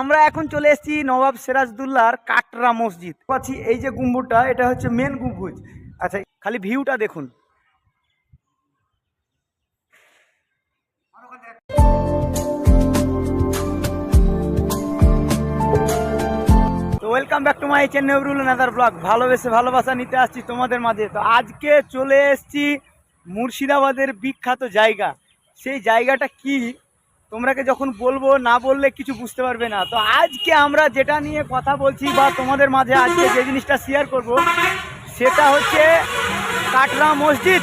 আমরা এখন চলে এসেছি নবাব সিরাজদুল্লাহর কাটরা মসজিদ। পাচ্ছি এই যে গম্বুজটা এটা হচ্ছে মেন গম্বুজ। আচ্ছা খালি ভিউটা দেখুন। তো welcome back to my channel rule another blog ভালোবেসে ভালোবাসা নিতে আসছি তোমাদের মাঝে। তো আজকে চলে এসেছি মুর্শিদাবাদের বিখ্যাত জায়গা। সেই জায়গাটা কি? তোমরাকে যখন বলব, না বললে কিছু বুঝতে পারবে না। তো আজকে আমরা যেটা নিয়ে কথা বলছি বা তোমাদের মাঝে আজকে যে জিনিসটা শেয়ার করব, সেটা হচ্ছে কাটরা মসজিদ।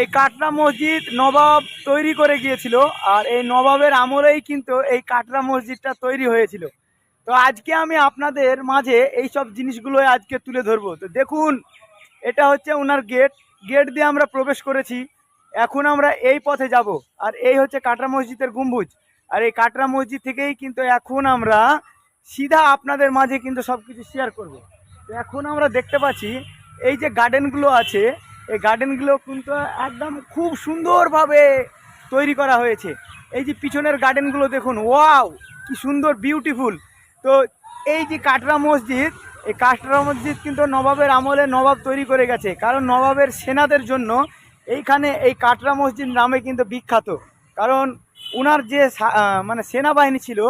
এই কাটরা মসজিদ নবাব তৈরি করে গিয়েছিল, আর এই নবাবের আমলেই কিন্তু এই কাটরা মসজিদটা তৈরি হয়েছিল। তো আজকে আমি আপনাদের মাঝে এই সব জিনিসগুলো আজকে তুলে ধরবো। তো দেখুন, এটা হচ্ছে ওনার গেট গেট দিয়ে আমরা প্রবেশ করেছি। এখন আমরা এই পথে যাব। আর এই হচ্ছে কাটরা মসজিদের গম্বুজ। আর এই কাটরা মসজিদ থেকেই কিন্তু এখন আমরা সিধা আপনাদের মাঝে কিন্তু সব কিছু শেয়ার করব। তো এখন আমরা দেখতে পাচ্ছি, এই যে গার্ডেনগুলো আছে, এই গার্ডেনগুলো কিন্তু একদম খুব সুন্দরভাবে তৈরি করা হয়েছে। এই যে পিছনের গার্ডেনগুলো দেখুন, ওয়াও, কি সুন্দর বিউটিফুল তো এই যে কাটরা মসজিদ, এই কাটরা মসজিদ কিন্তু নবাবের আমলে নবাব তৈরি করে গেছে। কারণ নবাবের সেনাদের জন্য এইখানে এই কাটরা মসজিদ নামে কিন্তু বিখ্যাত। কারণ উনার যে মানে সেনাবাহিনী ছিল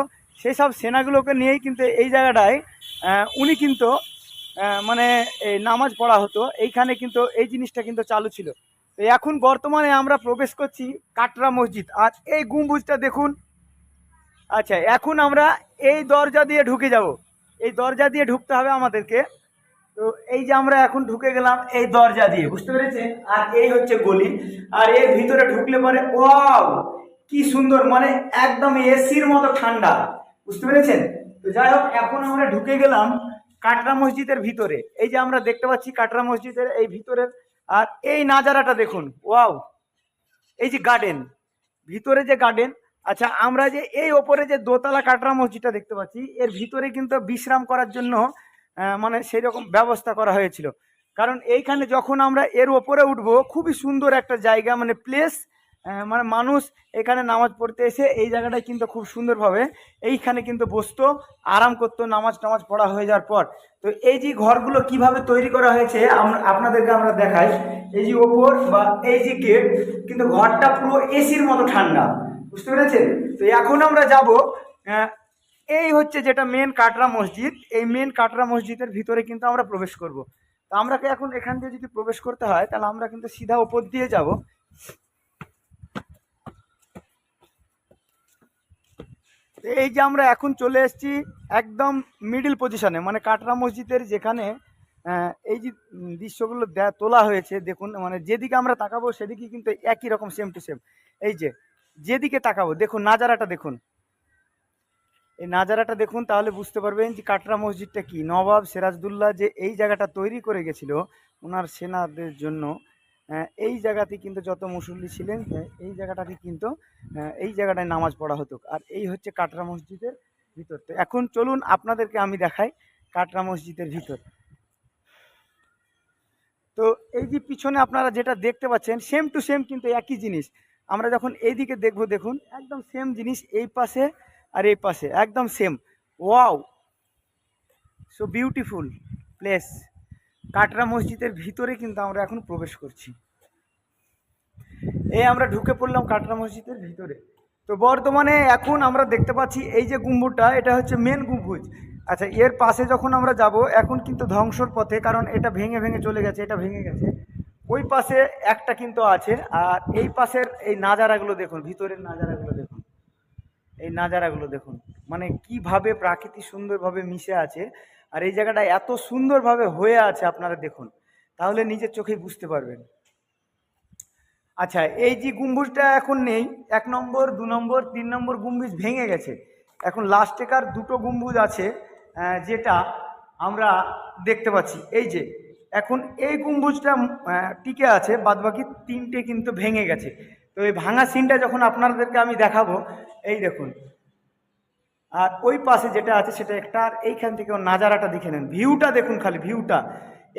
সেই সব সেনাগুলোকে নিয়েই কিন্তু এই জায়গাটায় উনি কিন্তু মানে এই নামাজ পড়া হতো। এইখানে কিন্তু এই জিনিসটা কিন্তু চালু ছিল। তো এখন বর্তমানে আমরা প্রবেশ করছি কাটরা মসজিদ। আর এই গম্বুজটা দেখুন। আচ্ছা এখন আমরা এই দরজা দিয়ে ঢুকে যাব। এই দরজা দিয়ে ঢুকতে হবে আমাদেরকে। তো এই যে আমরা এখন ঢুকে গেলাম এই দরজা দিয়ে, বুঝতে পেরেছেন? আর এই হচ্ছে গলি। আর এর ভিতরে ঢুকলে পরে, ওয়াও, কি সুন্দর মানে একদম এসির মতো ঠান্ডা, বুঝতে পেরেছেন? তো যাই হোক, এখন আমরা ঢুকে গেলাম কাটরা মসজিদের ভিতরে। এই যে আমরা দেখতে পাচ্ছি কাটরা মসজিদের এই ভিতরের আর এই নাজারাটা দেখুন, ওয়াও, এই যে গার্ডেন ভিতরে যে গার্ডেন আচ্ছা আমরা যে এই ওপরে যে দোতলা কাটরা মসজিদটা দেখতে পাচ্ছি, এর ভিতরে কিন্তু বিশ্রাম করার জন্য মানে সেই রকম ব্যবস্থা করা হয়েছিল। কারণ এইখানে যখন আমরা এর ওপরে উঠবো, খুবই সুন্দর একটা জায়গা মানে প্লেস মানে মানুষ এখানে নামাজ পড়তে এসে এই জায়গাটায় কিন্তু খুব সুন্দরভাবে এইখানে কিন্তু বসতো, আরাম করতো, নামাজ টামাজ পড়া হয়ে যাওয়ার পর। তো এই যে ঘরগুলো কীভাবে তৈরি করা হয়েছে আপনাদেরকে আমরা দেখাই। এই যে ওপর বা এই যে গেট কিন্তু ঘরটা পুরো এসির মতো ঠান্ডা। বুঝতে পেরেছেন? তো এখন আমরা যাব এই হচ্ছে যেটা মেন কাটরা মসজিদ। এই মেন কাটরা মসজিদের ভিতরে কিন্তু আমরা প্রবেশ করব। তো আমরা কি এখন এখান দিয়ে যদি প্রবেশ করতে হয়, তাহলে আমরা কিন্তু সিধা ওপর দিয়ে যাব। এই যে আমরা এখন চলে এসেছি একদম মিডিল পজিশনে মানে কাটরা মসজিদের যেখানে এই যে দৃশ্যগুলো তোলা হয়েছে, দেখুন মানে যেদিকে আমরা তাকাবো সেদিকে কিন্তু একই রকম সেম টু সেম এই যে, যেদিকে তাকাবো, দেখুন, নাজারাটা দেখুন। এই নাজারাটা দেখুন তাহলে বুঝতে পারবেন যে কাটরা মসজিদটা কি। নবাব সিরাজদুল্লাহ যে এই জায়গাটা তৈরি করে গেছিল ওনার সেনাদের জন্য আহ, এই জায়গাতে কিন্তু যত মুসল্লি ছিলেন আহ, এই জায়গাটাতে কিন্তু এই জায়গাটায় নামাজ পড়া হতো। আর এই হচ্ছে কাটরা মসজিদের ভিতর। তো এখন চলুন আপনাদেরকে আমি দেখাই কাটরা মসজিদের ভিতর। তো এই যে পিছনে আপনারা যেটা দেখতে পাচ্ছেন সেম টু সেম কিন্তু একই জিনিস। আমরা যখন এইদিকে দেখব দেখুন একদম সেম জিনিস এই পাশে আর এই পাশে, একদম same wow so beautiful place Katra মসজিদের ভিতরে কিন্তু আমরা এখন প্রবেশ করছি। এই আমরা ঢুকে পড়লাম কাটরা মসজিদের ভিতরে। তো বর্তমানে এখন আমরা দেখতে পাচ্ছি এই যে গম্বুজটা এটা হচ্ছে মেন গম্বুজ। আচ্ছা এর পাশে যখন আমরা যাব, এখন কিন্তু ধ্বংসর পথে, কারণ এটা ভেঙে ভেঙে চলে গেছে, এটা ভেঙে গেছে। ওই পাশে একটা কিন্তু আছে, আর এই পাশের এই নাজারাগুলো দেখুন, ভিতরের নাজারাগুলো দেখুন। এই নাজারাগুলো দেখুন। মানে কীভাবে প্রাকৃতিক সুন্দরভাবে মিশে আছে আর এই জায়গাটা এত সুন্দরভাবে হয়ে আছে আপনারা দেখুন। তাহলে নিজের চোখেই বুঝতে পারবেন। আচ্ছা এই যে গম্বুজটা এখন নেই, এক নম্বর, দু নম্বর, তিন নম্বর গম্বুজ ভেঙে গেছে। এখন লাস্টেকার দুটো গম্বুজ আছে যেটা আমরা দেখতে পাচ্ছি। এই যে, এখন এই গম্বুজটা টিকে আছে, বাদবাকি তিনটে কিন্তু ভেঙে গেছে। তো এই ভাঙা সিনটা যখন আপনাদেরকে আমি দেখাবো, এই দেখুন। আর ওই পাশে যেটা আছে সেটা একটা, আর এইখান থেকে নাজারাটা দেখে নেন। ভিউটা দেখুন খালি, ভিউটা।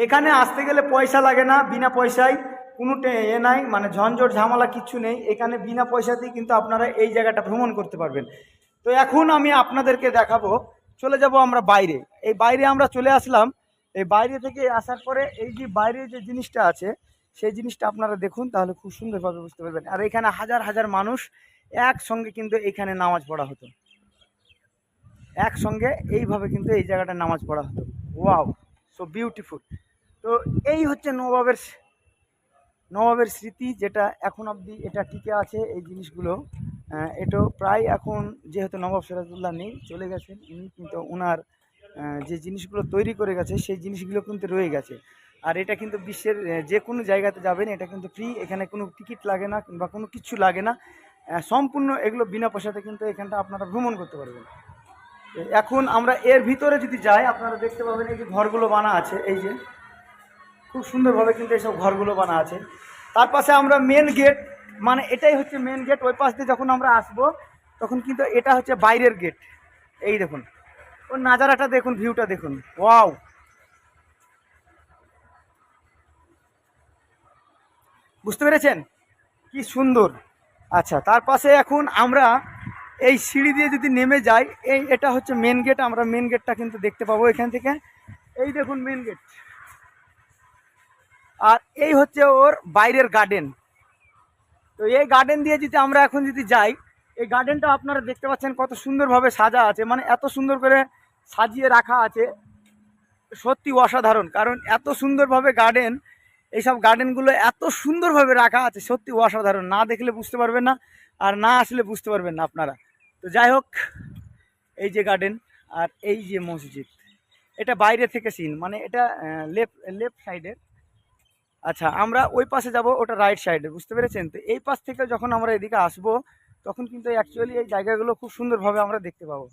এখানে আসতে গেলে পয়সা লাগে না, বিনা পয়সায়। কোনো এ নাই মানে ঝঞ্ঝট, ঝামেলা কিচ্ছু নেই। এখানে বিনা পয়সাতেই কিন্তু আপনারা এই জায়গাটা ভ্রমণ করতে পারবেন। তো এখন আমি আপনাদেরকে দেখাবো, চলে যাব আমরা বাইরে। এই বাইরে আমরা চলে আসলাম। এই বাইরে থেকে আসার পরে এই যে বাইরে যে জিনিসটা আছে সেই জিনিসটা আপনারা দেখুন, তাহলে খুব সুন্দরভাবে বুঝতে পারবেন। আর এখানে হাজার হাজার মানুষ একসঙ্গে কিন্তু এখানে নামাজ পড়া হতো। একসঙ্গে এইভাবে কিন্তু এই জায়গাটা নামাজ পড়া হতো। Wow, so beautiful. তো এই হচ্ছে নবাবের নবাবের স্মৃতি যেটা এখন অবধি এটা টিকে আছে এই জিনিসগুলো। এটা প্রায় এখন যেহেতু নবাব সিরাজউল্লাহ নেই, চলে গেছেন। উনি কিন্তু ওনার যে জিনিসগুলো তৈরি করে গেছে, সেই জিনিসগুলো কিন্তু রয়ে গেছে। আর এটা কিন্তু বিশ্বের যে কোনো জায়গাতে যাবেন, এটা কিন্তু ফ্রি এখানে কোনো টিকিট লাগে না কিংবা কোনো কিছু লাগে না। সম্পূর্ণ এগুলো বিনা পয়সাতে কিন্তু এখানটা আপনারা ভ্রমণ করতে পারবেন। এখন আমরা এর ভিতরে যদি যাই, আপনারা দেখতে পাবেন এই যে ঘরগুলো বানা আছে, এই যে খুব সুন্দরভাবে কিন্তু এইসব ঘরগুলো বানা আছে। তার পাশে আমরা মেন গেট মানে এটাই হচ্ছে মেন গেট ওই পাশ দিয়ে যখন আমরা আসব, তখন কিন্তু এটা হচ্ছে বাইরের গেট এই দেখুন, ওর নাজারাটা দেখুন ভিউটা দেখুন। ওয়াও বুঝতে পেরেছেন? কি সুন্দর। আচ্ছা তার পাশে এখন আমরা এই সিঁড়ি দিয়ে যদি নেমে যাই, এই এটা হচ্ছে মেন গেট আমরা মেন গেটটা কিন্তু দেখতে পাবো এখান থেকে। এই দেখুন মেন গেট আর এই হচ্ছে ওর বাইরের গার্ডেন তো এই গার্ডেন দিয়ে যদি আমরা এখন যদি যাই, এই গার্ডেনটা আপনারা দেখতে পাচ্ছেন কত সুন্দরভাবে সাজা আছে। মানে এত সুন্দর করে সাজিয়ে রাখা আছে। সত্যি অসাধারণ, কারণ এত সুন্দরভাবে গার্ডেন এইসব গার্ডেনগুলো এত সুন্দরভাবে রাখা আছে, সত্যি অসাধারণ। না দেখলে বুঝতে পারবেন না, আর না আসলে বুঝতে পারবেন না আপনারা। তো যাই হোক, এই যে গার্ডেন আর এই যে মসজিদ, এটা বাইরে থেকে সিন মানে এটা লেফট লেফট সাইডের আচ্ছা আমরা ওই পাশে যাব, ওটা রাইট সাইডে, বুঝতে পেরেছেন? তো এই পাশ থেকে যখন আমরা এদিকে আসব, তখন কিন্তু অ্যাকচুয়ালি এই জায়গাগুলো খুব সুন্দরভাবে আমরা দেখতে পাবো।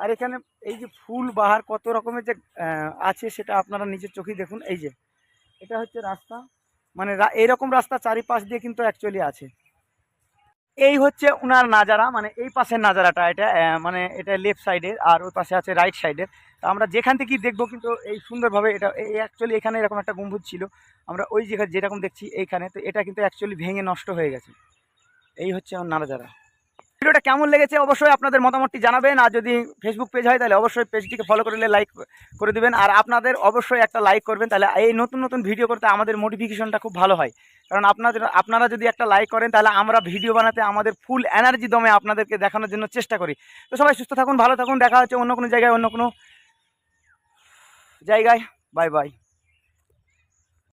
আর এখানে এই যে ফুল বাহার কত রকমের যে আছে সেটা আপনারা নিজের চোখেই দেখুন। এই যে এটা হচ্ছে রাস্তা। মানে এইরকম রাস্তা চারিপাশ দিয়ে কিন্তু অ্যাকচুয়ালি আছে। এই হচ্ছে ওনার নাজারা মানে এই পাশের নাজারাটা, এটা মানে এটা লেফট সাইডের আর ওই পাশে আছে রাইট সাইডের তো আমরা যেখান থেকেই দেখব কিন্তু এই সুন্দরভাবে এটা এই অ্যাকচুয়ালি এখানে এরকম একটা গম্বুজ ছিল। আমরা ওই জায়গায় যেরকম দেখছি এইখানে, তো এটা কিন্তু অ্যাকচুয়ালি ভেঙে নষ্ট হয়ে গেছে। এই হচ্ছে আমার নারাজারা ভিডিওটা কেমন লেগেছে অবশ্যই আপনাদের মতামতটি জানাবেন। আর যদি ফেসবুক পেজ হয়, তাহলে অবশ্যই পেজটিকে ফলো করলে লাইক করে দেবেন। আর আপনাদের অবশ্যই একটা লাইক করবেন, তাহলে এই নতুন নতুন ভিডিও করতে আমাদের মোটিফিকেশনটা খুব ভালো হয়। কারণ আপনাদের, আপনারা যদি একটা লাইক করেন, তাহলে আমরা ভিডিও বানাতে আমাদের ফুল এনার্জি দমে আপনাদেরকে দেখানোর জন্য চেষ্টা করি। তো সবাই সুস্থ থাকুন, ভালো থাকুন, দেখা হচ্ছে অন্য কোনো জায়গায়, অন্য কোনো জায়গায়। Bye bye